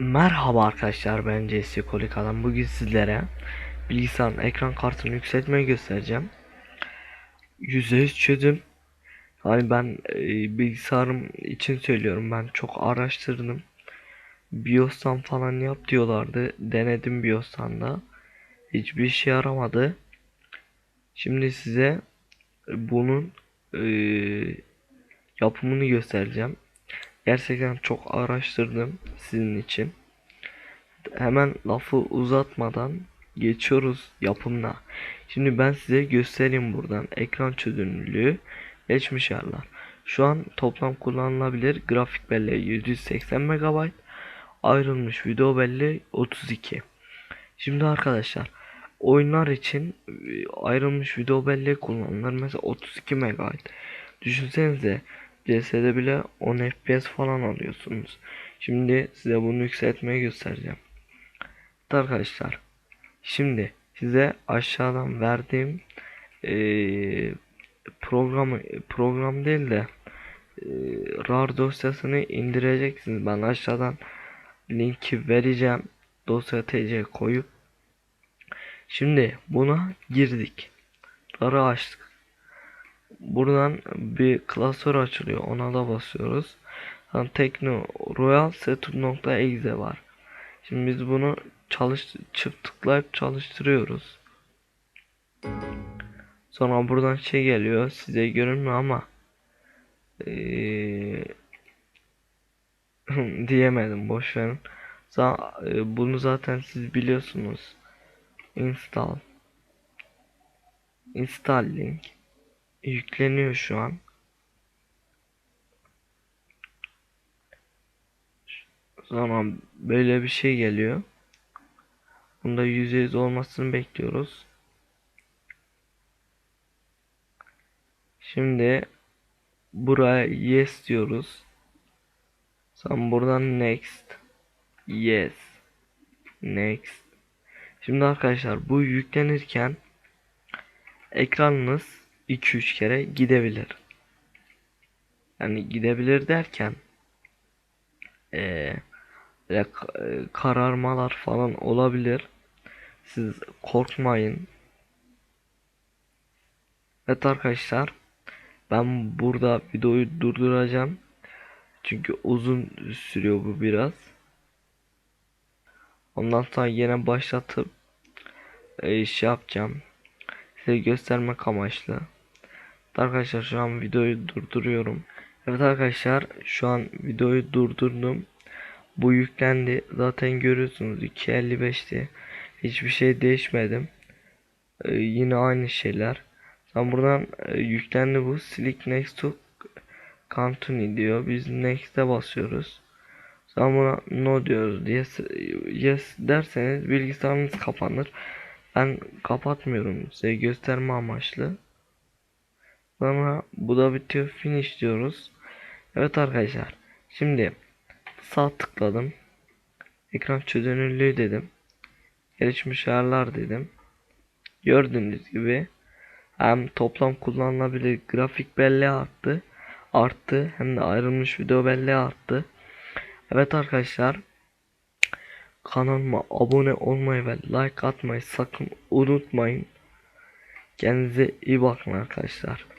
Merhaba arkadaşlar ben CSC Kolik Adam. Bugün sizlere bilgisayarın ekran kartını yükseltmeyi göstereceğim. %100 çözüm. Hani ben e, bilgisayarım için söylüyorum ben çok araştırdım. BIOS'tan falan yap diyorlardı denedim BIOS'tan da. Hiçbir işe yaramadı. Şimdi size bunun e, yapımını göstereceğim gerçekten çok araştırdım sizin için hemen lafı uzatmadan geçiyoruz yapımına. Şimdi ben size göstereyim buradan ekran çözünürlüğü geçmiş ayarlar. Şu an toplam kullanılabilir grafik belleği 780 MB ayrılmış video belleği 32. Şimdi arkadaşlar oyunlar için e, ayrılmış video belleği kullanılır mesela 32 MB. Düşünsenize CS'de bile 10 FPS falan alıyorsunuz. Şimdi size bunu yükseltmeyi göstereceğim. Evet arkadaşlar şimdi size aşağıdan verdiğim eee programı program değil de eee, RAR dosyasını indireceksiniz. Ben aşağıdan linki vereceğim. Dosya TC koyup şimdi buna girdik. RAR'ı açtık. Buradan bir klasör açılıyor. Ona da basıyoruz. Sonra Tekno Royal Setup.exe var. Şimdi biz bunu çalış çift tıklayıp çalıştırıyoruz. Sonra buradan şey geliyor size görünmüyor ama ee, diyemedim boş verin. E, bunu zaten siz biliyorsunuz. Install installing yükleniyor şu an. Sonra böyle bir şey geliyor. Bunda %100 olmasını bekliyoruz. Şimdi buraya yes diyoruz. Sonra buradan next. Yes. Next. Şimdi arkadaşlar bu yüklenirken ekranınız 2-3 kere gidebilir. Yani gidebilir derken ka- e, kararmalar falan olabilir. Siz korkmayın. Evet arkadaşlar ben burada videoyu durduracağım. Çünkü uzun sürüyor bu biraz. Ondan sonra yine başlatıp e, şey yapacağım. Size göstermek amaçlı. Arkadaşlar şu an videoyu durduruyorum. Evet arkadaşlar şu an videoyu durdurdum. Bu yüklendi. Zaten görüyorsunuz 2.55'ti. Hiçbir şey değişmedim. Ee, yine aynı şeyler. Sen buradan e, yüklendi bu. Select next to continue diyor. Biz next'e basıyoruz. Sonra buna no diyoruz. Yes, yes derseniz bilgisayarınız kapanır. Ben kapatmıyorum. Size gösterme amaçlı. Sonra bu da bitiyor. Finish diyoruz. Evet arkadaşlar. Şimdi sağ tıkladım. Ekran çözünürlüğü dedim. Gelişmiş ayarlar dedim. Gördüğünüz gibi hem toplam kullanılabilir grafik belleği arttı. Arttı. Hem de ayrılmış video belleği arttı. Evet arkadaşlar. Kanalıma abone olmayı ve like atmayı sakın unutmayın. Kendinize iyi bakın arkadaşlar.